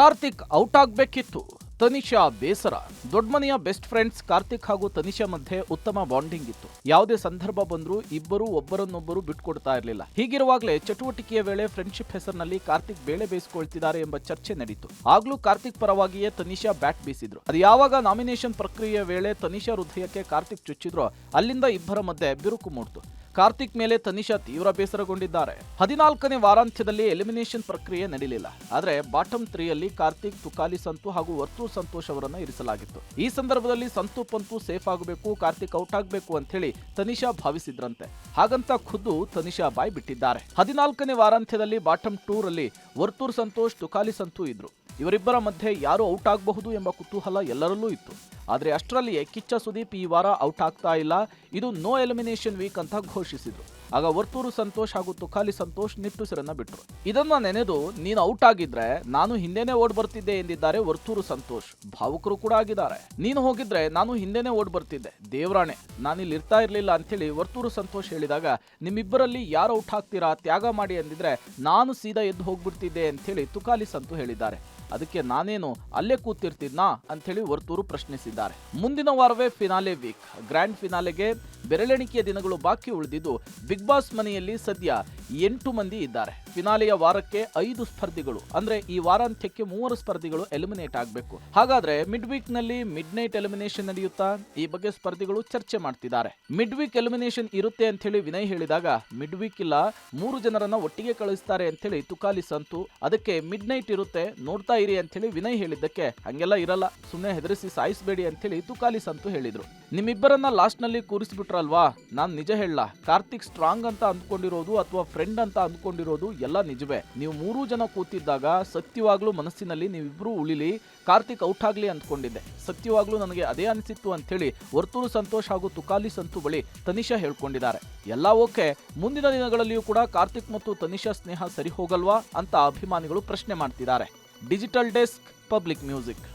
Karthik out ಆಗ್ಬೇಕಿತ್ತು. Tanisha ಬೇಸರ. ದೊಡ್ಮನೆಯ best friends Karthik ಹಾಗೂ ತನಿಷಾ ಮಧ್ಯೆ ಉತ್ತಮ ಬಾಂಡಿಂಗ್ ಇತ್ತು. ಯಾವುದೇ ಸಂದರ್ಭ ಬಂದರೂ ಇಬ್ಬರು ಒಬ್ಬರನ್ನೊಬ್ಬರು ಬಿಟ್ಕೊಡ್ತಾ ಇರಲಿಲ್ಲ. ಹೀಗಿರುವಾಗಲೇ ಚಟುವಟಿಕೆಯ ವೇಳೆ ಫ್ರೆಂಡ್ಶಿಪ್ ಹೆಸರಿನಲ್ಲಿ ಕಾರ್ತಿಕ್ ಬೇಳೆ ಬೇಯಿಸಿಕೊಳ್ತಿದ್ದಾರೆ ಎಂಬ ಚರ್ಚೆ ನಡೀತು. ಆಗ್ಲೂ ಕಾರ್ತಿಕ್ ಪರವಾಗಿಯೇ ತನಿಷಾ ಬ್ಯಾಟ್ ಬೀಸಿದ್ರು. ಅದು ಯಾವಾಗ ನಾಮಿನೇಷನ್ ಪ್ರಕ್ರಿಯೆಯ ವೇಳೆ ತನಿಷಾ ಹೃದಯಕ್ಕೆ ಕಾರ್ತಿಕ್ ಚುಚ್ಚಿದ್ರೋ ಅಲ್ಲಿಂದ ಇಬ್ಬರ ಮಧ್ಯೆ ಬಿರುಕು ಮೂಡ್ತು. ಕಾರ್ತಿಕ್ ಮೇಲೆ ತನಿಷಾ ತೀವ್ರ ಬೇಸರಗೊಂಡಿದ್ದಾರೆ. ಹದಿನಾಲ್ಕನೇ ವಾರಾಂತ್ಯದಲ್ಲಿ ಎಲಿಮಿನೇಷನ್ ಪ್ರಕ್ರಿಯೆ ನಡೆಯಲಿಲ್ಲ ಆದರೆ ಬಾಟಮ್ ತ್ರೀಯಲ್ಲಿ ಕಾರ್ತಿಕ್, ತುಕಾಲಿ ಸಂತು ಹಾಗೂ ವರ್ತೂರ್ ಸಂತೋಷ್ ಅವರನ್ನು ಇರಿಸಲಾಗಿತ್ತು. ಈ ಸಂದರ್ಭದಲ್ಲಿ ಸಂತು ಪಂತು ಸೇಫ್ ಆಗಬೇಕು, ಕಾರ್ತಿಕ್ ಔಟ್ ಆಗಬೇಕು ಅಂತ ಹೇಳಿ ತನಿಷಾ ಭಾವಿಸಿದ್ರಂತೆ. ಹಾಗಂತ ಖುದ್ದು ತನಿಷಾ ಬಾಯ್ ಬಿಟ್ಟಿದ್ದಾರೆ. ಹದಿನಾಲ್ಕನೇ ವಾರಾಂತ್ಯದಲ್ಲಿ ಬಾಟಮ್ ಟೂರ್ ಅಲ್ಲಿ ವರ್ತೂರ್ ಸಂತೋಷ್, ತುಕಾಲಿ ಸಂತು ಇದ್ರು. ಇವರಿಬ್ಬರ ಮಧ್ಯೆ ಯಾರು ಔಟ್ ಆಗಬಹುದು ಎಂಬ ಕುತೂಹಲ ಎಲ್ಲರಲ್ಲೂ ಇತ್ತು. ಆದರೆ ಅಷ್ಟರಲ್ಲಿಯೇ ಕಿಚ್ಚ ಸುದೀಪ್ ಈ ವಾರ ಔಟ್ ಆಗ್ತಾ ಇಲ್ಲ. ಇದು ನೋ ಎಲಿಮಿನೇಷನ್ ವೀಕ್ ಅಂತ ಘೋಷಿಸಿದ್ರು. ಆಗ ವರ್ತೂರು ಸಂತೋಷ್ ಹಾಗೂ ತುಖಾಲಿ ಸಂತೋಷ್ ನಿಟ್ಟುಸಿರನ್ನ ಬಿಟ್ಟರು ಇದನ್ನ ನೆನೆದು ನೀನು ಔಟ್ ಆಗಿದ್ರೆ ನಾನು ಹಿಂದೆನೆ ಓಡ್ ಬರ್ತಿದ್ದೆ ಎಂದಿದ್ದಾರೆ ವರ್ತೂರು ಸಂತೋಷ್. ಭಾವುಕರು ಕೂಡ ಆಗಿದ್ದಾರೆ. ನೀನು ಹೋಗಿದ್ರೆ ನಾನು ಹಿಂದೆನೆ ಓಡ್ ಬರ್ತಿದ್ದೆ. ದೇವ್ರಾಣೆ ಇಲ್ಲಿ ಇರ್ತಾ ಇರ್ಲಿಲ್ಲ ಅಂತೇಳಿ ವರ್ತೂರು ಸಂತೋಷ್ ಹೇಳಿದಾಗ, ನಿಮ್ಮಿಬ್ಬರಲ್ಲಿ ಯಾರು ಔಟ್ ಹಾಕ್ತೀರಾ ತ್ಯಾಗ ಮಾಡಿ ಅಂದಿದ್ರೆ ನಾನು ಸೀದಾ ಎದ್ದು ಹೋಗ್ಬಿಡ್ತಿದ್ದೆ ಅಂತೇಳಿ ತುಕಾಲಿ ಸಂತು ಹೇಳಿದ್ದಾರೆ. ಅದಕ್ಕೆ ನಾನೇನು ಅಲ್ಲೇ ಕೂತಿರ್ತಿದ್ನಾ? ಅಂಥೇಳಿ ವರ್ತೂರು ಪ್ರಶ್ನಿಸಿದ್ದಾರೆ. ಮುಂದಿನ ವಾರವೇ ಫಿನಾಲೆ ವೀಕ್ ಗ್ರ್ಯಾಂಡ್ ಫಿನಾಲೆಗೆ ಬೆರಳೆಣಿಕೆಯ ದಿನಗಳು ಬಾಕಿ ಉಳಿದಿದ್ದು ಬಿಗ್ ಬಾಸ್ ಮನೆಯಲ್ಲಿ ಸದ್ಯ ಎಂಟು ಮಂದಿ ಇದ್ದಾರೆ. ಫಿನಾಲೆಯ ವಾರಕ್ಕೆ ಐದು ಸ್ಪರ್ಧಿಗಳು. ಅಂದ್ರೆ ಈ ವಾರಾಂತ್ಯಕ್ಕೆ ಮೂವರು ಸ್ಪರ್ಧಿಗಳು ಎಲಿಮಿನೇಟ್ ಆಗಬೇಕು. ಹಾಗಾದ್ರೆ ಮಿಡ್ ವೀಕ್ನಲ್ಲಿ ಮಿಡ್ ನೈಟ್ ಎಲಿಮಿನೇಷನ್ ನಡೆಯುತ್ತಾ? ಈ ಬಗ್ಗೆ ಸ್ಪರ್ಧಿಗಳು ಚರ್ಚೆ ಮಾಡ್ತಿದ್ದಾರೆ. ಮಿಡ್ ವೀಕ್ ಎಲಿಮಿನೇಷನ್ ಇರುತ್ತೆ ಅಂತ ಹೇಳಿ ವಿನಯ್ ಹೇಳಿದಾಗ ಮಿಡ್ ವೀಕ್ ಇಲ್ಲ, ಮೂರು ಜನರನ್ನ ಒಟ್ಟಿಗೆ ಕಳಿಸ್ತಾರೆ ಅಂತ ಹೇಳಿ ತುಕಾಲಿ ಸಂತು, ಅದಕ್ಕೆ ಮಿಡ್ ನೈಟ್ ಇರುತ್ತೆ, ನೋಡ್ತಾ ಇರಿ ಅಂತ ಹೇಳಿ ವಿನಯ್ ಹೇಳಿದ್ದಕ್ಕೆ ಹಂಗೆಲ್ಲ ಇರಲ್ಲ. ಸುಮ್ಮನೆ ಹೆದರಿಸಿ ಸಾಯಿಸಬೇಡಿ ಅಂತ ಹೇಳಿ ತುಕಾಲಿ ಸಂತು ಹೇಳಿದ್ರು. ನಿಮ್ಮಿಬ್ಬರನ್ನ ಲಾಸ್ಟ್ನಲ್ಲಿ ಕೂರಿಸ್ಬಿಟ್ರಲ್ವಾ? ನಾನ್ ನಿಜ ಹೇಳ, ಕಾರ್ತಿಕ್ ಸ್ಟ್ರಾಂಗ್ ಅಂತ ಅಂದ್ಕೊಂಡಿರೋದು ಅಥವಾ ಫ್ರೆಂಡ್ ಅಂತ ಅಂದ್ಕೊಂಡಿರೋದು ಎಲ್ಲ ನಿಜವೇ. ನೀವು ಮೂರು ಜನ ಕೂತಿದ್ದಾಗ ಸತ್ಯವಾಗ್ಲೂ ಮನಸ್ಸಿನಲ್ಲಿ ನೀವಿಬ್ರು ಉಳಿಲಿ, ಕಾರ್ತಿಕ್ ಔಟ್ ಆಗ್ಲಿ ಅಂದ್ಕೊಂಡಿದ್ದೆ. ಸತ್ಯವಾಗ್ಲೂ ನನಗೆ ಅದೇ ಅನಿಸಿತ್ತು ಅಂತೇಳಿ ವರ್ತೂರು ಸಂತೋಷ್ ಹಾಗೂ ತುಕಾಲಿ ಸಂತು ಬಳಿ ತನಿಷಾ ಹೇಳ್ಕೊಂಡಿದ್ದಾರೆ. ಎಲ್ಲ ಓಕೆ, ಮುಂದಿನ ದಿನಗಳಲ್ಲಿಯೂ ಕೂಡ ಕಾರ್ತಿಕ್ ಮತ್ತು ತನಿಷಾ ಸ್ನೇಹ ಸರಿ ಹೋಗಲ್ವಾ ಅಂತ ಅಭಿಮಾನಿಗಳು ಪ್ರಶ್ನೆ ಮಾಡ್ತಿದ್ದಾರೆ. Digital desk, public music.